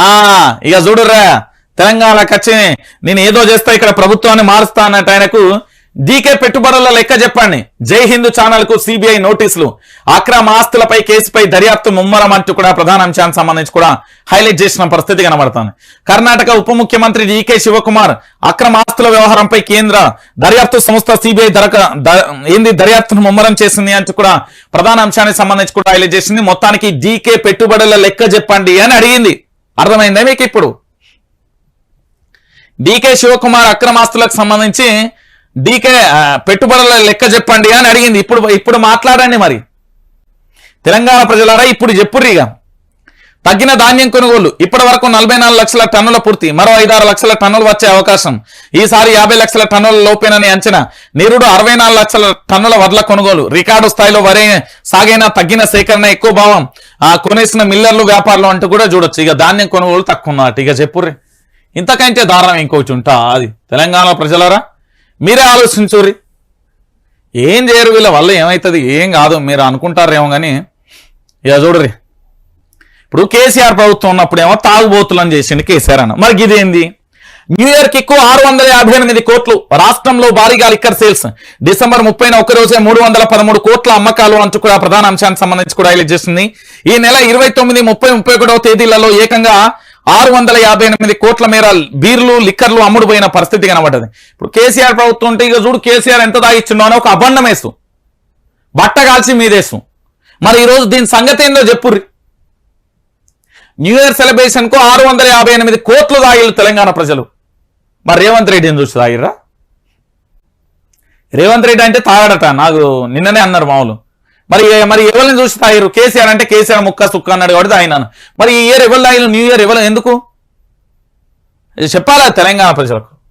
ఆ ఇక చూడుర్రా తెలంగాణ ఖర్చుని నేను ఏదో చేస్తా ఇక్కడ ప్రభుత్వాన్ని మారుస్తా అన్నట్టు ఆయనకు డీకే పెట్టుబడుల లెక్క చెప్పండి. జై హిందూ ఛానల్కు సిబిఐ నోటీసులు. అక్రమ ఆస్తులపై కేసుపై దర్యాప్తు ముమ్మరం అంటూ కూడా ప్రధాన అంశానికి సంబంధించి కూడా హైలైట్ చేసిన పరిస్థితి కనబడుతుంది. కర్ణాటక ఉప ముఖ్యమంత్రి డీకే శివకుమార్ అక్రమ ఆస్తుల వ్యవహారంపై కేంద్ర దర్యాప్తు సంస్థ సిబిఐ దరక ఏంది దర్యాప్తును ముమ్మరం చేసింది అంటూ కూడా ప్రధాన అంశానికి సంబంధించి కూడా హైలైట్ చేసింది. మొత్తానికి డీకే పెట్టుబడుల లెక్క చెప్పండి అని అడిగింది. అర్థమైందా మీకు ఇప్పుడు? డీకే శివకుమార్ అక్రమాస్తులకు సంబంధించి డీకే పెట్టుబడుల లెక్క చెప్పండి అని అడిగింది. ఇప్పుడు ఇప్పుడు మాట్లాడండి మరి. తెలంగాణ ప్రజలారా ఇప్పుడు చెప్పుర్రు ఇక. తగ్గిన ధాన్యం కొనుగోలు. ఇప్పటి వరకు నలభై నాలుగు లక్షల టన్నుల పూర్తి మరో ఐదారు లక్షల టన్నులు వచ్చే అవకాశం. ఈసారి యాభై లక్షల టన్నుల లోపేనని అంచనా. నిరుడు అరవై నాలుగు లక్షల టన్నుల వడ్ల కొనుగోలు. రికార్డు స్థాయిలో వరే సాగైన తగ్గిన సేకరణ ఎక్కువ భావం. ఆ కొనేసిన మిల్లర్లు వ్యాపారులు అంటూ కూడా చూడొచ్చు. ఇక ధాన్యం కొనుగోలు తక్కువ ఉన్నట్టు. ఇక చెప్పుర్రి. ఇంతకంటే దారుణం ఇంకోటి ఉంటా. అది తెలంగాణ ప్రజలరా? మీరే ఆలోచించుర్రి. ఏం చేయరు వీళ్ళ వల్ల ఏమవుతుంది ఏం కాదు. మీరు అనుకుంటారేమో కానీ ఇక చూడరి ఇప్పుడు కేసీఆర్ ప్రభుత్వం ఉన్నప్పుడు ఏమో తాగుబోతులని చేసింది కేసీఆర్ అన్న. మరి ఇదేంది న్యూ ఇయర్ ఎక్కువ ఆరు వందల యాభై ఎనిమిది కోట్లు. రాష్ట్రంలో భారీగా లిక్కర్ సేల్స్. డిసెంబర్ ముప్పైన ఒక రోజే మూడు వందల పదమూడు కోట్ల అమ్మకాలు అంటూ కూడా ప్రధాన అంశానికి సంబంధించి కూడా హైలైట్ చేస్తుంది. ఈ నెల ఇరవై తొమ్మిది ముప్పై ముప్పై ఒకటో తేదీలలో ఏకంగా ఆరు వందల యాభై ఎనిమిది కోట్ల మేర బీర్లు లిక్కర్లు అమ్ముడుపోయిన పరిస్థితి కనబడ్డది. ఇప్పుడు కేసీఆర్ ప్రభుత్వం ఉంటే ఇక చూడు కేసీఆర్ ఎంత దాగిచ్చిండో అని ఒక అబండం వేస్తూ బట్ట కాల్చి మీదేస్తూ మరి ఈరోజు దీని సంగతి ఏందో చెప్పుర్రి. న్యూ ఇయర్ సెలబ్రేషన్కు ఆరు వందల యాభై ఎనిమిది కోట్లు దాగిళ్ళు తెలంగాణ ప్రజలు. మరి రేవంత్ రెడ్డిని చూసి తాగిర్రా? రేవంత్ రెడ్డి అంటే తాగడట నాకు నిన్ననే అన్నారు మామూలు. మరి మరి ఎవరిని చూసి తాగిరు కేసీఆర్ అంటే కేసీఆర్ ముక్క సుక్క అన్నాడు కాబట్టి తాగినాను. మరి ఈ ఇయర్ ఎవరు తాగిన న్యూ ఇయర్ ఎవరు ఎందుకు? చెప్పాలా తెలంగాణ ప్రజలకు?